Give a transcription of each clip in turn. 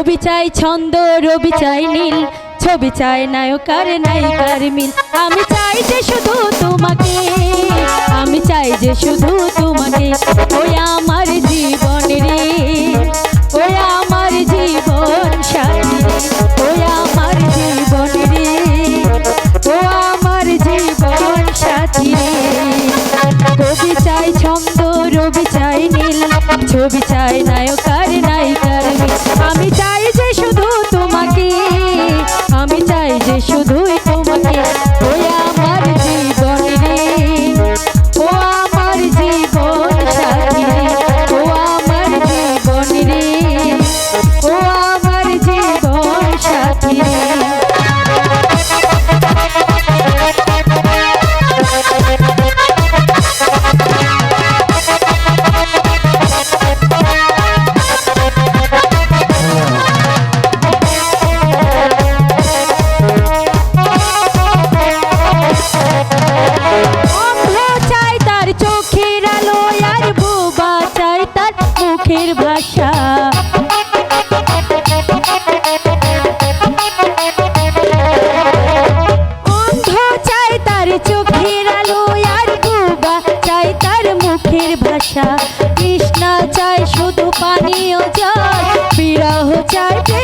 কবি চাই ছন্দ, রবি চাই নীল, ছবি চাই নায়কার নায়িকার মিল। আমি চাই যে শুধু তোমাকে, আমি চাই যে শুধু তোমাকে। ওই আমার জীবন রে, ওই আমার জীবন সাথী ওই আমার জীবন রে ও আমার জীবন সাথী কবি চাই ছন্দ, রবি চাই নীল, ছবি চাই নায়কার নায়িকার আমি চাই পানীয় জল বিরহ চাই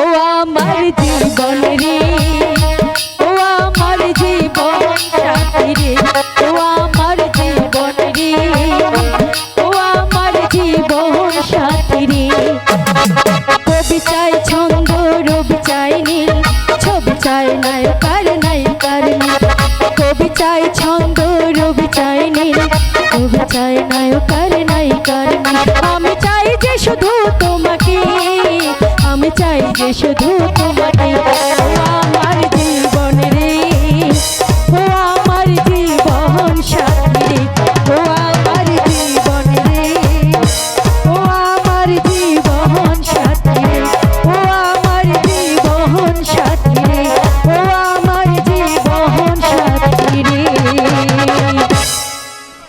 ও আমার জীবন রে, ও আমার জীবন সাথী রে, ও আমার জীবন রে, ও আমার জীবন সাথী রে। কবি চাই ছন্দ, রবি চাই নীল, ছবি চাই মিল কবি চাই চাই যে শুধু তোমাকে আমার